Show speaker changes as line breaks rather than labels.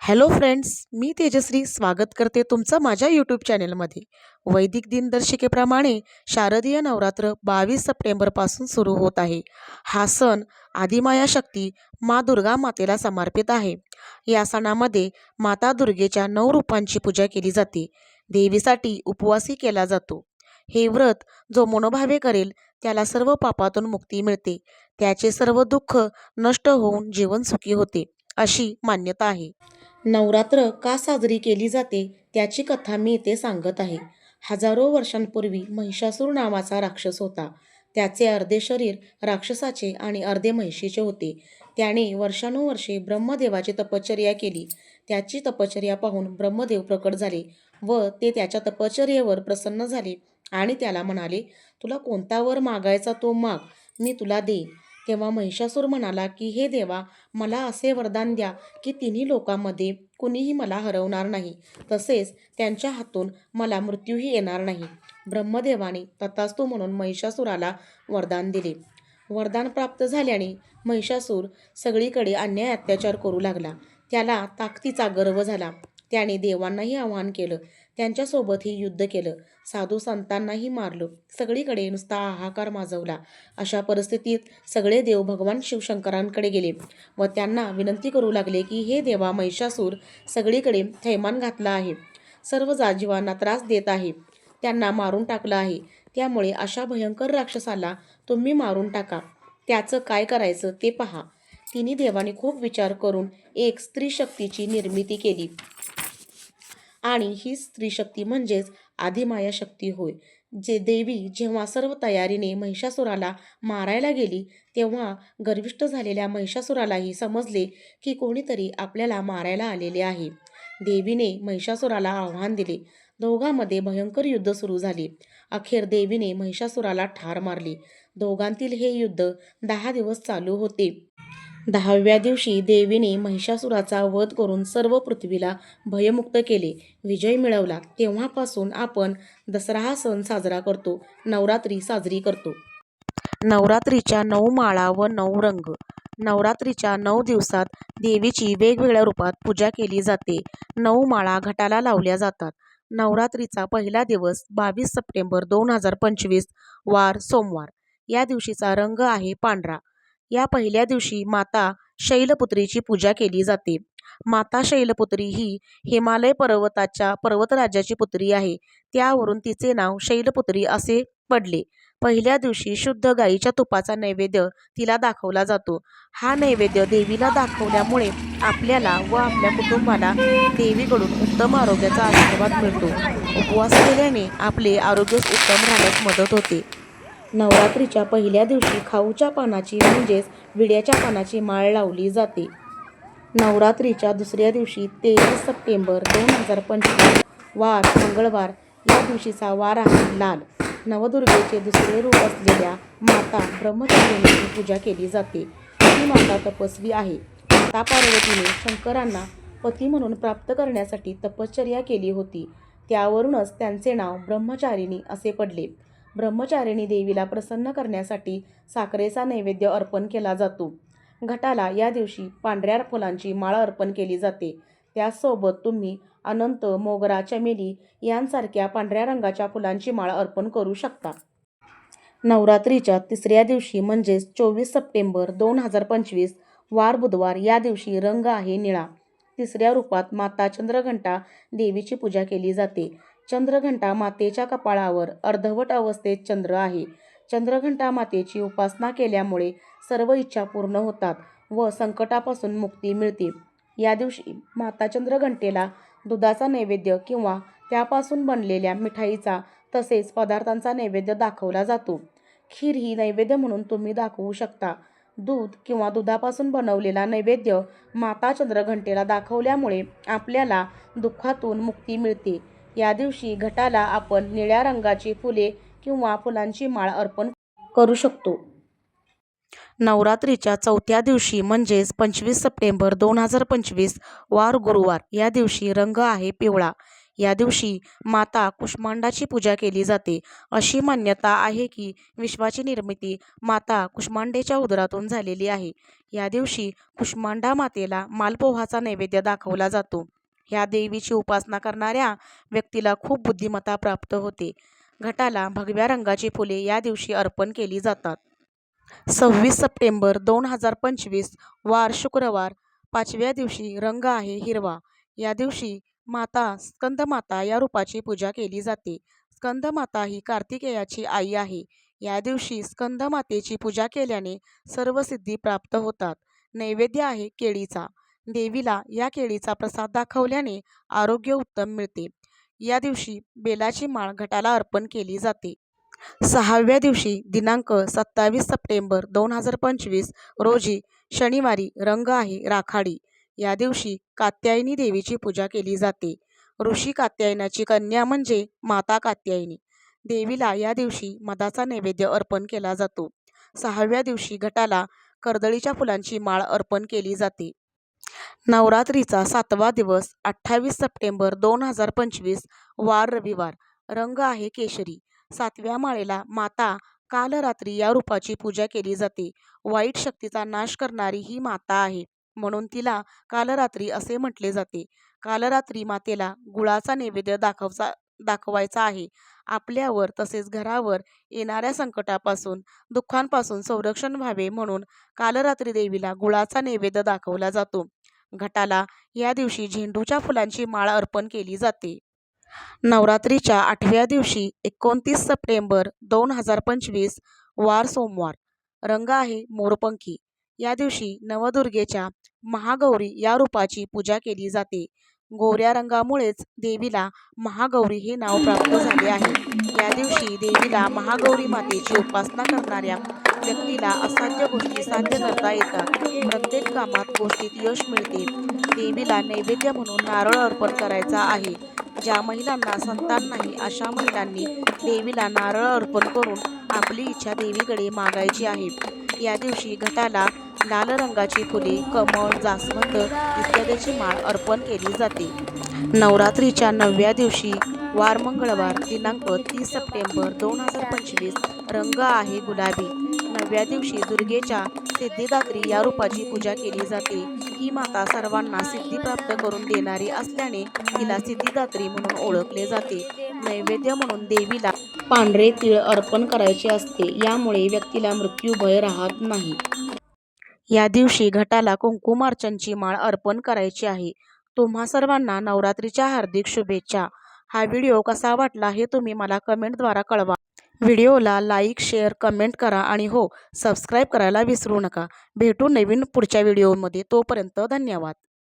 Hello friends मी तेजश्री स्वागत करते तुमचं माझ्या यूट्यूब चॅनेलमध्ये. वैदिक दिनदर्शिकेप्रमाणे शारदीय नवरात्र बावीस सप्टेंबरपासून सुरू होत आहे. हा सण आदिमाया शक्ती मा दुर्गा मातेला समर्पित आहे. या सणामध्ये माता दुर्गेच्या नऊ रूपांची पूजा केली जाते. देवीसाठी उपवासही केला जातो. हे व्रत जो मनोभावे करेल त्याला सर्व पापातून मुक्ती मिळते. त्याचे सर्व दुःख नष्ट होऊन जीवन सुखी होते अशी मान्यता आहे. नवरात्र का साजरी केली जाते त्याची कथा मी इथे सांगत आहे. हजारो वर्षांपूर्वी महिषासूर नावाचा राक्षस होता. त्याचे अर्धे शरीर राक्षसाचे आणि अर्धे म्हैशीचे होते. त्याने वर्षानुवर्षे ब्रह्मदेवाची तपश्चर्या केली. त्याची तपश्चर्या पाहून ब्रह्मदेव प्रकट झाले व ते त्याच्या तपश्चर्येवर प्रसन्न झाले आणि त्याला म्हणाले तुला कोणता वर मागायचा तो माग? मी तुला देईन. तेव्हा महिषासूर म्हणाला की हे देवा मला असे वरदान द्या की तिन्ही लोकांमध्ये कुणीही मला हरवणार नाही. तसेच त्यांच्या हातून मला मृत्यूही येणार नाही. ब्रह्मदेवाने तथास्तू म्हणून महिषासुराला वरदान दिले. वरदान प्राप्त झाल्याने महिषासूर सगळीकडे अन्याय अत्याचार करू लागला. त्याला ताकदीचा गर्व झाला. त्याने देवांनाही आवाहन केलं. त्यांच्यासोबतही युद्ध केलं. साधू संतांनाही मारलं. सगळीकडे नुसता हाहाकार माजवला. अशा परिस्थितीत सगळे देव भगवान शिवशंकरांकडे गेले व त्यांना विनंती करू लागले की हे देवा महिषासूर सगळीकडे थैमान घातला आहे. सर्व जाजीवांना त्रास देत आहे. त्यांना मारून टाकलं आहे. त्यामुळे अशा भयंकर राक्षसाला तुम्ही मारून टाका. त्याचं काय करायचं ते पहा. तिने देवाने खूप विचार करून एक स्त्री शक्तीची निर्मिती केली. आणि ही स्त्री शक्ती म्हणजेच आदिमाया शक्ती होय जे देवी जेव्हा सर्व तयारीने महिषासुराला मारायला गेली तेव्हा गर्विष्ठ झालेल्या महिषासुरालाही समजले की कोणीतरी आपल्याला मारायला आलेले आहे. देवीने महिषासुराला आव्हान दिले. दोघांमध्ये भयंकर युद्ध सुरू झाले. अखेर देवीने महिषासुराला ठार मारले. दोघांतील हे युद्ध दहा दिवस चालू होते. दहाव्या दिवशी देवीने महिषासुराचा वध करून सर्व पृथ्वीला भयमुक्त केले विजय मिळवला. तेव्हापासून आपण दसरा हा सण साजरा करतो नवरात्री साजरी करतो. नवरात्रीच्या नऊ माळा व नऊ रंग. नवरात्रीच्या नऊ दिवसात देवीची वेगवेगळ्या रूपात पूजा केली जाते. नऊ माळा घटाला लावल्या जातात. नवरात्रीचा पहिला दिवस बावीस सप्टेंबर दोन हजार पंचवीस वार सोमवार. या दिवशीचा रंग आहे पांढरा. या पहिल्या दिवशी माता शैलपुत्रीची पूजा केली जाते. माता शैलपुत्री ही हिमालय पर्वताच्या पर्वतराजाची पुत्री आहे. त्यावरून तिचे नाव शैलपुत्री असे पडले. पहिल्या दिवशी शुद्ध गाईच्या तुपाचा नैवेद्य तिला दाखवला जातो. हा नैवेद्य देवीला दाखवल्यामुळे आपल्याला व आपल्या कुटुंबाला देवीकडून उत्तम आरोग्याचा आशीर्वाद मिळतो. उपवास केल्याने आपले आरोग्य उत्तम राहण्यास मदत होते. नवरात्रीच्या पहिल्या दिवशी खाऊच्या पानाची म्हणजेच विड्याच्या पानाची माळ लावली जाते. नवरात्रीच्या दुसऱ्या दिवशी तेवीस सप्टेंबर दोन हजार पंचवीस वार मंगळवार या दिवशीचा वार आहे लाल. नवदुर्गेचे दुसरे रूप असलेल्या माता ब्रह्मचारिणीची पूजा केली जाते. ही माता तपस्वी आहे. माता पार्वतीने शंकरांना पती म्हणून प्राप्त करण्यासाठी तपश्चर्या केली होती. त्यावरूनच त्यांचे नाव ब्रह्मचारिणी असे पडले. ब्रह्मचारिणी देवीला प्रसन्न करण्यासाठी साखरेचा नैवेद्य अर्पण केला जातो. घटाला या दिवशी पांढऱ्या फुलांची माळ अर्पण केली जाते. त्यासोबत तुम्ही अनंत मोगरा चमेली यांसारख्या पांढऱ्या रंगाच्या फुलांची माळ अर्पण करू शकता. नवरात्रीच्या तिसऱ्या दिवशी म्हणजेच चोवीस सप्टेंबर दोन हजार पंचवीस वार बुधवार या दिवशी रंग आहे निळा. तिसऱ्या रूपात माता चंद्रघंटा देवीची पूजा केली जाते. चंद्रघंटा मातेच्या कपाळावर अर्धवट अवस्थेत चंद्र आहे. चंद्रघंटा मातेची उपासना केल्यामुळे सर्व इच्छा पूर्ण होतात व संकटापासून मुक्ती मिळते. या दिवशी माता चंद्रघंटेला दुधाचा नैवेद्य किंवा त्यापासून बनलेल्या मिठाईचा तसेच पदार्थांचा नैवेद्य दाखवला जातो. खीर ही नैवेद्य म्हणून तुम्ही दाखवू शकता. दूध किंवा दुधापासून बनवलेला नैवेद्य माता चंद्रघंटेला दाखवल्यामुळे आपल्याला दुःखातून मुक्ती मिळते. या दिवशी घटाला आपण निळ्या रंगाची फुले किंवा फुलांची माळ अर्पण करू शकतो. नवरात्रीच्या चौथ्या दिवशी म्हणजेच पंचवीस सप्टेंबर दोन हजार पंचवीस वार गुरुवार या दिवशी रंग आहे पिवळा. या दिवशी माता कुष्मांडाची पूजा केली जाते. अशी मान्यता आहे की विश्वाची निर्मिती माता कुष्मांडेच्या उदरातून झालेली आहे. या दिवशी कुष्मांडा मातेला मालपोहाचा नैवेद्य दाखवला जातो. ह्या देवीची उपासना करणाऱ्या व्यक्तीला खूप बुद्धिमत्ता प्राप्त होते. घटाला भगव्या रंगाची फुले या दिवशी अर्पण केली जातात. सव्वीस सप्टेंबर दोन हजार पंचवीस वार शुक्रवार पाचव्या दिवशी रंग आहे हिरवा. या दिवशी माता स्कंदमाता या रूपाची पूजा केली जाते. स्कंदमाता ही कार्तिकेयाची आई आहे. या दिवशी स्कंदमातेची पूजा केल्याने सर्व सिद्धी प्राप्त होतात. नैवेद्य आहे केळीचा. देवीला या केळीचा प्रसाद दाखवल्याने आरोग्य उत्तम मिळते. या दिवशी बेलाची माळ घटाला अर्पण केली जाते. सहाव्या दिवशी दिनांक सत्तावीस सप्टेंबर दोन हजार पंचवीस रोजी शनिवारी रंग आहे राखाडी. या दिवशी कात्यायनी देवीची पूजा केली जाते. ऋषी कात्यायनाची कन्या म्हणजे माता कात्यायनी. देवीला या दिवशी मधाचा नैवेद्य अर्पण केला जातो. सहाव्या दिवशी घटाला कर्दळीच्या फुलांची माळ अर्पण केली जाते. नवरात्रीचा सातवा दिवस अठ्ठावीस सप्टेंबर दोन हजार पंचवीस वार रविवार रंग आहे केशरी. सातव्या माळेला माता कालरात्री या रूपाची पूजा केली जाते. वाईट शक्तीचा नाश करणारी ही माता आहे म्हणून तिला कालरात्री असे म्हटले जाते. कालरात्री मातेला गुळाचा नैवेद्य दाखवचा दाखवायचा आहे. आपल्यावर तसेच घरावर येणाऱ्या संकटापासून दुःखांपासून संरक्षण व्हावे म्हणून कालरात्री देवीला गुळाचा नैवेद्य दाखवला जातो. घटाला. या दिवशी झेंडूच्या फुलांची माळ अर्पण केली जाते. नवरात्रीच्या आठव्या दिवशी एकोणतीस सप्टेंबर दोन हजार पंचवीस वार सोमवार. रंग आहे मोरपंखी. या दिवशी नवदुर्गेच्या महागौरी या रूपाची पूजा केली जाते. गोऱ्या रंगामुळेच देवीला महागौरी हे नाव प्राप्त झाले आहे. या दिवशी देवीला महागौरी मातेची उपासना करणाऱ्या व्यक्तीला असाध्य गोष्टी साध्य करता येतात. प्रत्येक कामात गोष्टीत यश मिळते. देवीला नैवेद्य म्हणून नारळ अर्पण करायचा आहे. ज्या महिलांना संतान नाही अशा महिलांनी देवीला नारळ अर्पण करून आपली इच्छा देवीकडे मागायची आहे. या दिवशी घटाला लाल रंगाची फुले कमळ जास्वंद इत्यादीची माळ अर्पण केली जाते. नवरात्रीच्या नवव्या दिवशी वार मंगळवार दिनांक तीस सप्टेंबर दोन हजार पंचवीस रंग आहे गुलाबी. नवव्या दिवशी दुर्गेच्या सिद्धिदात्री या रूपाची पूजा केली जाते. ही माता सर्वांना सिद्धी प्राप्त करून देणारी असल्याने तिला सिद्धिदात्री म्हणून ओळखले जाते. नैवेद्य म्हणून देवीला पांढरे तीळ अर्पण करायचे असते. यामुळे व्यक्तीला मृत्यू भय राहत नाही. या दिवशी घटाला कुंकुमार्चनची माळ अर्पण करायची आहे. तुम्हा सर्वांना नवरात्रीच्या हार्दिक शुभेच्छा. हा व्हिडिओ कसा वाटला हे तुम्ही मला कमेंटद्वारा कळवा. व्हिडिओला लाईक शेअर कमेंट करा आणि हो सबस्क्राईब करायला विसरू नका. भेटू नवीन पुढच्या व्हिडिओमध्ये. तोपर्यंत धन्यवाद.